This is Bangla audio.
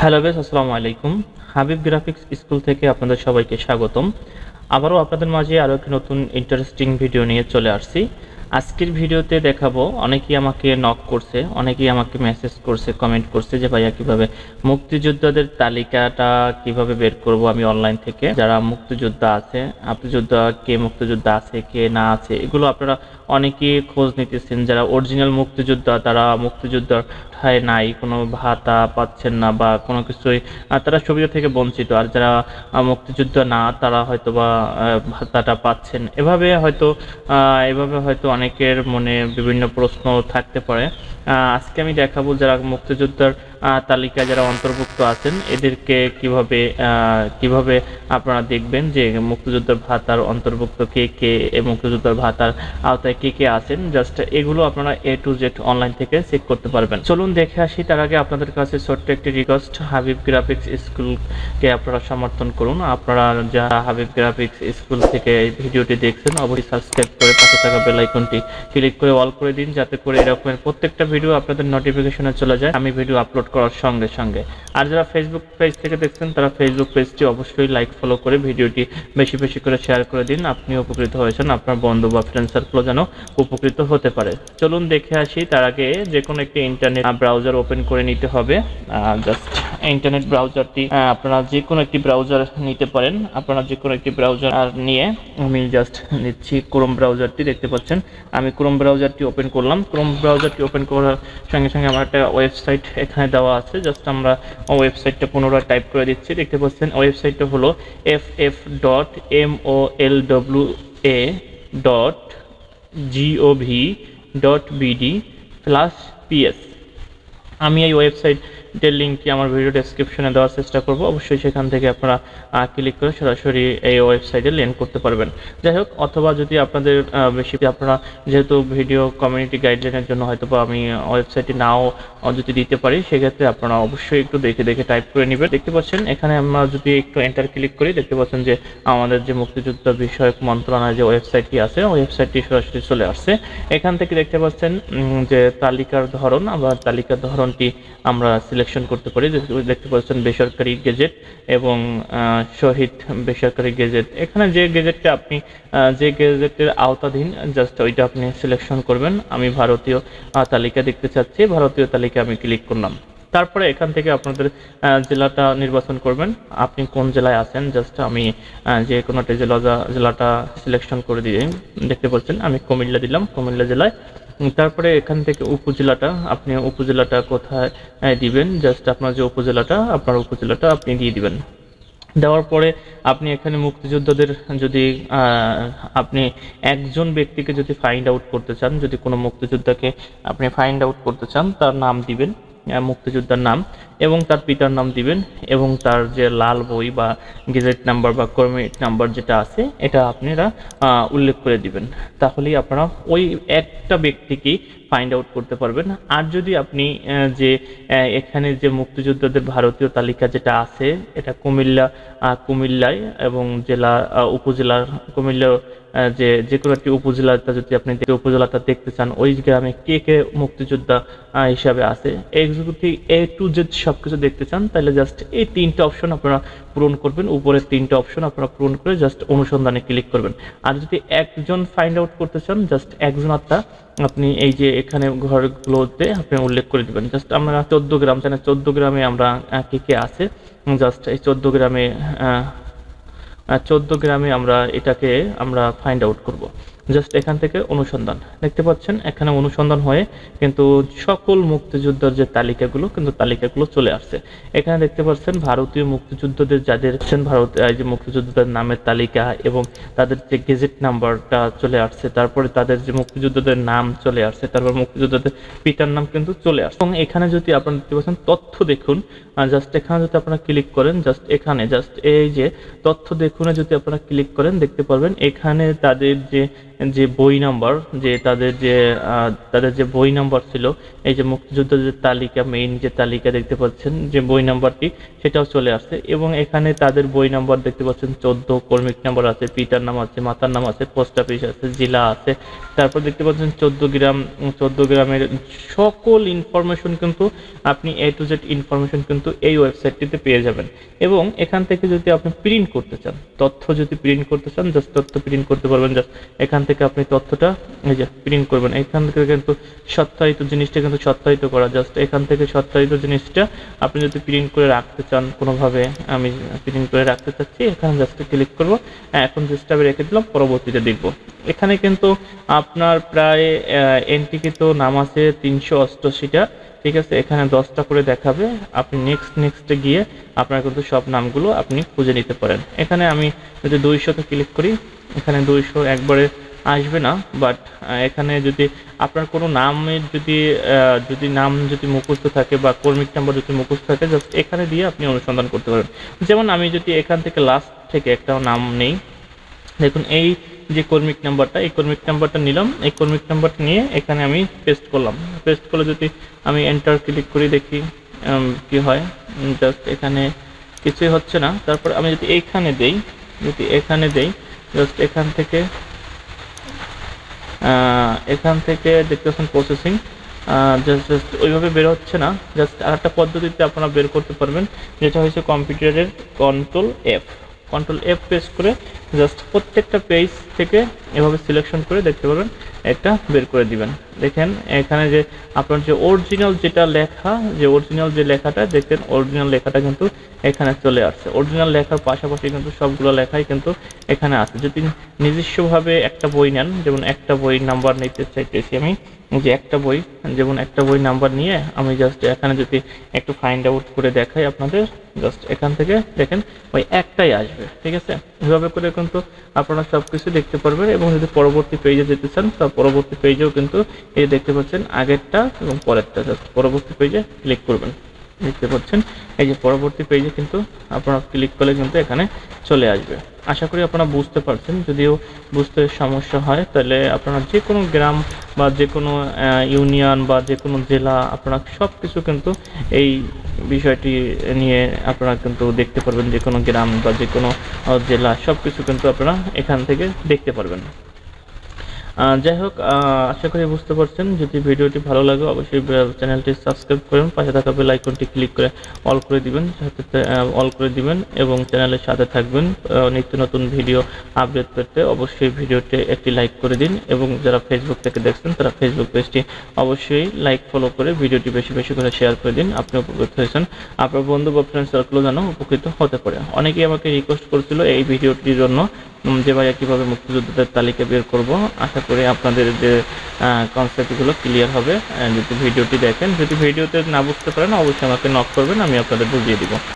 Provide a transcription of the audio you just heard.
হ্যালো বেস আসসালামু আলাইকুম। হাবিব গ্রাফিক্স স্কুল থেকে আপনাদের সবাইকে স্বাগতম। আবারও আপনাদের মাঝে আরও একটি নতুন ইন্টারেস্টিং ভিডিও নিয়ে চলে আসছি। আজকের ভিডিওতে দেখাবো, অনেকেই আমাকে নক করছে, অনেকেই আমাকে মেসেজ করছে কমেন্ট করছে যে, ভাইয়া, কীভাবে মুক্তিযোদ্ধাদের তালিকাটা কীভাবে বের করব আমি অনলাইন থেকে? যারা মুক্তিযোদ্ধা আছে মুক্তিযোদ্ধা কে মুক্তিযোদ্ধা আছে, কে না আছে? এগুলো আপনারা অনেকেই খোঁজ নিতেছেন যারা অরিজিনাল মুক্তিযোদ্ধা, তারা মুক্তিযোদ্ধার ঠায় নাই, কোনো ভাতা পাচ্ছেন না বা কোনো কিছুই তারা সুবিধা থেকে বঞ্চিত। আর যারা মুক্তিযোদ্ধা না, তারা হয়তো বা ভাতাটা পাচ্ছেন। এভাবে হয়তো এভাবে হয়তো অনেকের মনে বিভিন্ন প্রশ্ন থাকতে পারে। আজকে আমি দেখাবো যারা মুক্তিযোদ্ধার তালিকায় যারা অন্তর্ভুক্ত আছেন, এদেরকে কীভাবে কীভাবে আপনারা দেখবেন যে মুক্তিযোদ্ধার ভাতার অন্তর্ভুক্ত কে কে মুক্তিযোদ্ধার ভাতার আওতায় কে কে আছেন? জাস্ট এগুলো আপনারা এ টু জেড অনলাইন থেকে চেক করতে পারবেন। চলুন দেখে আসি, তার আগে আপনাদের কাছে ছোট্ট একটি রিকোয়েস্ট হাবিব গ্রাফিক্স স্কুলকে আপনারা সমর্থন করুন। আপনারা যারা হাবিব গ্রাফিক্স স্কুল থেকে এই ভিডিওটি দেখছেন, অবশ্যই সাবস্ক্রাইব করে পাশে থাকা বেল আইকনটি ক্লিক করে অল করে দিন, যাতে করে এরকমের প্রত্যেকটা ভিডিও আপনাদের নোটিফিকেশনে চলে যায়। আমি ভিডিও আপলোড করার সঙ্গে সঙ্গে। আর যারা ফেসবুক পেজ থেকে দেখছেন, তারা ফেসবুক পেজটি অবশ্যই লাইক ফলো করে ভিডিওটি বেশি বেশি করে শেয়ার করে দিন। আপনি উপকৃত হয়েছেন, আপনার বন্ধু বা ফ্রেন্ড সার্কেলও যেন উপকৃত হতে পারে। চলুন দেখে আসি, তার আগে যে কোনো একটি ইন্টারনেট ব্রাউজার ওপেন করে নিতে হবে। জাস্ট ইন্টারনেট ব্রাউজারটি আপনারা যে কোনো একটি ব্রাউজার নিতে পারেন। আপনারা যে কোনো একটি ব্রাউজার আর নিয়ে, আমি জাস্ট নিচ্ছি ক্রোম ব্রাউজারটি দেখতে পাচ্ছেন। আমি ক্রোম ব্রাউজারটি ওপেন করলাম। ক্রোম ব্রাউজারটি ওপেন করার সঙ্গে সঙ্গে আমার একটা ওয়েবসাইট এখানে দেওয়া আছে। জাস্ট আমরা ওয়েবসাইটটা পুনরায় টাইপ করে দিচ্ছি। দেখতে পাচ্ছেন ওয়েবসাইটটা হলো F F dot M O L W A dot GOV dot BD plus PS আমি এই ওয়েবসাইটের লিঙ্কটি আমার ভিডিও ডেসক্রিপশনে দেওয়ার চেষ্টা করব। অবশ্যই সেখান থেকে আপনারা ক্লিক করে সরাসরি এই ওয়েবসাইটে লেন করতে পারবেন। যাই হোক, অথবা যদি আপনাদের বেশি আপনারা যেহেতু ভিডিও কমিউনিটি গাইডলাইনের জন্য হয়তো বা আমি ওয়েবসাইটে নাও যদি দিতে পারি, সেক্ষেত্রে আপনারা অবশ্যই একটু দেখে দেখে টাইপ করে নেবেন। দেখতে পাচ্ছেন, এখানে আমরা যদি একটু এন্টার ক্লিক করি, দেখতে পাচ্ছেন যে আমাদের যে মুক্তিযুদ্ধ বিষয়ক মন্ত্রণালয় যে ওয়েবসাইটটি আছে ওয়েবসাইটটি সরাসরি চলে আসছে। এখান থেকে দেখতে পাচ্ছেন যে তালিকার ধরন, আবার তালিকার ধরনটি আমরা সিলেকশন করতে পারি দেখতে পাচ্ছেন বেসরকারি গেজেট এবং শহীদ বেসরকারি গেজেট। এখানে যে গেজেটটা আপনি যে গেজেটের আওতাধীন, জাস্ট ওইটা আপনি সিলেকশন করবেন। আমি ভারতীয় তালিকা দেখতে চাচ্ছি, ভারতীয় তালিকা আমি ক্লিক করলাম। তারপরে এখান থেকে আপনাদের জেলাটা নির্বাচন করবেন। আপনি কোন জেলায় আছেন, জাস্ট আমি যে কোনো একটা জেলা, জেলাটা সিলেকশন করে দিয়ে, দেখতে পাচ্ছেন, আমি কুমিল্লা দিলাম, কুমিল্লা জেলায়। তারপরে এখান থেকে উপজেলাটা, আপনি উপজেলাটা কোথায় দিবেন? জাস্ট আপনার যে উপজেলাটা, আপনার উপজেলাটা আপনি দিয়ে দিবেন। দেওয়ার পরে আপনি এখানে মুক্তিযোদ্ধাদের যদি আপনি একজন ব্যক্তিকে যদি ফাইন্ড আউট করতে চান, যদি কোনো মুক্তিযোদ্ধাকে আপনি ফাইন্ড আউট করতে চান, তার নাম দিবেন। মুক্তিযোদ্ধার নাম এবং তার পিতার নাম দিবেন এবং তার যে লাল বই বা গেজেট নাম্বার বা কর্মিট নাম্বার যেটা আছে, এটা আপনারা উল্লেখ করে দিবেন। তাহলেই আপনারা ওই একটা ব্যক্তিকেই ফাইন্ড আউট করতে পারবেন। আর যদি আপনি যে এখানে যে মুক্তিযোদ্ধাদের ভারতীয় তালিকা যেটা আছে, এটা কুমিল্লা কুমিল্লায় এবং জেলা উপজেলার কুমিল্লা যে যে কোনো একটি উপজেলাটা যদি আপনি উপজেলাটা দেখতে চান, ওই গ্রামে কে কে মুক্তিযোদ্ধা হিসাবে আছে? এই এ টু জেড সব কিছু দেখতে চান, তাহলে জাস্ট এই তিনটে অপশন আপনারা পূরণ করবেন। উপরের তিনটে অপশন আপনারা পূরণ করে জাস্ট অনুসন্ধানে ক্লিক করবেন। আর যদি একজন ফাইন্ড আউট করতে চান জাস্ট একজন আত্মা আপনি এই যে এখানে ঘরগুলোতে আপনি উল্লেখ করে দেবেন। জাস্ট আমরা চোদ্দ গ্রাম জানেন চোদ্দ গ্রামে আমরা কে কে আছে? জাস্ট এই চোদ্দ গ্রামে চোদ্দ গ্রামে আমরা এটাকে আমরা ফাইন্ড আউট করব। জাস্ট এখান থেকে অনুসন্ধান। দেখতে পাচ্ছেন, এখানে অনুসন্ধান হয়ে কিন্তু সকল মুক্তিযোদ্ধার যে তালিকাগুলো, কিন্তু তালিকাগুলো চলে আসছে। এখানে দেখতে পাচ্ছেন, ভারতীয় মুক্তিযোদ্ধাদের যাদের ভারত যে মুক্তিযোদ্ধাদের নামের তালিকা এবং তাদের যে গেজেট নাম্বারটা চলে আসছে, তারপরে তাদের যে মুক্তিযোদ্ধাদের নাম চলে আসছে, তারপর মুক্তিযোদ্ধাদের পিতার নাম কিন্তু চলে আসছে। এবং এখানে যদি আপনারা দেখতে পাচ্ছেন, তথ্য দেখুন জাস্ট এখানে যদি আপনারা ক্লিক করেন, জাস্ট এখানে, জাস্ট এই যে তথ্য দেখুন যদি আপনারা ক্লিক করেন, দেখতে পারবেন, এখানে তাদের যে যে বই নাম্বার, যে তাদের যে তাদের যে বই নাম্বার ছিল, এই যে মুক্তিযোদ্ধাদের তালিকা মেইন যে তালিকা দেখতে পাচ্ছেন, যে বই নাম্বারটি, সেটাও চলে আসছে। এবং এখানে তাদের বই নাম্বার দেখতে পাচ্ছেন, চোদ্দ কর্মিক নাম্বার আছে, পিতার নাম আছে, মাতার নাম আছে, পোস্ট অফিস আছে, জেলা আছে। তারপর দেখতে পাচ্ছেন, চোদ্দ গ্রাম, চোদ্দ গ্রামের সকল ইনফরমেশন কিন্তু আপনি এ টু জেড ইনফরমেশন কিন্তু এই ওয়েবসাইটটিতে পেয়ে যাবেন। এবং এখান থেকে যদি আপনি প্রিন্ট করতে চান, তথ্য যদি প্রিন্ট করতে চান জাস্ট তথ্য প্রিন্ট করতে পারবেন জাস্ট এখান থেকে আপনি তথ্যটা এই যে প্রিন্ট করবেন। এখান থেকে কিন্তু সত্যায়িত জিনিসটা কিন্তু সত্যায়িত করা। জাস্ট এখান থেকে সত্যায়িত জিনিসটা আপনি যদি প্রিন্ট করে রাখতে চান কোনোভাবে, আমি প্রিন্ট করে রাখতে চাচ্ছি, এখানে জাস্ট ক্লিক করব। এখন জাস্ট আমি রেখে দিলাম, পরবর্তীতে দেখব। এখানে কিন্তু আপনার প্রায় এন্ট্রিকৃত নাম আছে তিনশো অষ্টআশিটা, ঠিক আছে? এখানে দশটা করে দেখাবে। আপনি নেক্সট নেক্সটে গিয়ে আপনার কিন্তু সব নামগুলো আপনি খুঁজে নিতে পারেন। এখানে আমি যদি দুইশোতে ক্লিক করি, এখানে দুইশো একবারে আসবে না বাট এখানে যদি আপনার কোনো নামের যদি যদি নাম যদি মুখস্থ থাকে বা কর্মিক নাম্বার যদি মুখস্থ থাকে জাস্ট এখানে দিয়ে আপনি অনুসন্ধান করতে পারেন যেমন আমি যদি এখান থেকে লাস্ট থেকে একটা নাম নেই, দেখুন এই যে কর্মিক নাম্বারটা, এই কর্মিক নাম্বারটা নিলাম, এই কর্মিক নাম্বারটা নিয়ে এখানে আমি পেস্ট করলাম। পেস্ট করলে যদি আমি এন্টার ক্লিক করি, দেখি কি হয় জাস্ট এখানে কিছুই হচ্ছে না। তারপর আমি যদি এইখানে দেই, যদি এখানে দেই জাস্ট এখান থেকে এখান থেকে দেখতে প্রসেসিং জাস্ট জাস্ট ওইভাবে বের হচ্ছে না। জাস্ট আরেকটা পদ্ধতিতে আপনারা বের করতে পারবেন, যেটা হচ্ছে কম্পিউটারের control F control F press করে জাস্ট প্রত্যেকটা পেজ থেকে এভাবে সিলেকশন করে দেখতে পারবেন, একটা বের করে দিবেন। দেখেন, এখানে যে আপনার যে অরিজিনাল যেটা লেখা, যে অরিজিনাল যে লেখাটা, দেখেন অরিজিনাল লেখাটা কিন্তু এখানে চলে আসছে। অরিজিনাল লেখার পাশাপাশি কিন্তু সবগুলো লেখাই কিন্তু এখানে আছে। যদি নিজস্বভাবে একটা বই নেন, যেমন একটা বই নাম্বার নিতে চাইতেছি আমি যে একটা বই, যেমন একটা বই নাম্বার নিয়ে আমি জাস্ট এখানে যদি একটু ফাইন্ড আউট করে দেখাই আপনাদের জাস্ট এখান থেকে দেখেন, ওই একটাই আসবে, ঠিক আছে? এভাবে করে কিন্তু আপনারা সব কিছু দেখতে পারবেন এবং যদি পরবর্তী পেজে যেতে চান, তা পরবর্তী পেজেও কিন্তু এই দেখতে পাচ্ছেন আগেরটা এবং পরেরটা জাস্ট পরবর্তী পেজে ক্লিক করবেন। দেখতে পাচ্ছেন। এই যে পরবর্তী পেজে কিন্তু আপনারা ক্লিক করলে কিন্তু এখানে চলে আসবে। আশা করি আপনারা বুঝতে পারছেন। যদিও বুঝতে সমস্যা হয়, তাহলে আপনারা যে কোনো গ্রাম বা যে কোনো ইউনিয়ন বা যে কোনো জেলা আপনারা সব কিছু কিন্তু এই বিষয়টি নিয়ে আপনারা কিন্তু দেখতে পারবেন। যে কোনো গ্রাম বা যে কোনো জেলা সব কিছু কিন্তু আপনারা এখান থেকে দেখতে পারবেন। যাই হোক আশা করি বুঝতে পারছেন। যদি ভিডিওটি ভালো লাগে, অবশ্যই চ্যানেলটি সাবস্ক্রাইব করুন। পাশে থাকা বেল আইকনটি ক্লিক করে অল করে দিবেন যাতে অল করে দিবেন এবং চ্যানেলের সাথে থাকবেন। নিত্য নতুন ভিডিও আপডেট পেতে অবশ্যই ভিডিওটি একটি লাইক করে দিন এবং যারা ফেসবুক থেকে দেখছেন, তারা ফেসবুক পেজটি অবশ্যই লাইক, ফলো করে ভিডিওটি বেশি বেশি করে শেয়ার করে দিন। আপনি উপকৃত হয়েছেন। আপনার বন্ধু বা ফ্রেন্ড সার্কেলও যেন উপকৃত হতে পারে। অনেকেই আমাকে রিকোয়েস্ট করেছিল এই ভিডিওটির জন্য। যে ভাইয়া কীভাবে মুক্তিযোদ্ধাদের তালিকা বের করব, আশা করি আপনাদের যে কনসেপ্টগুলো ক্লিয়ার হবে। যদি ভিডিওটি দেখেন, যদি ভিডিওতে না বুঝতে পারেন, অবশ্যই আমাকে নক করবেন, আমি আপনাদের বুঝিয়ে দিব।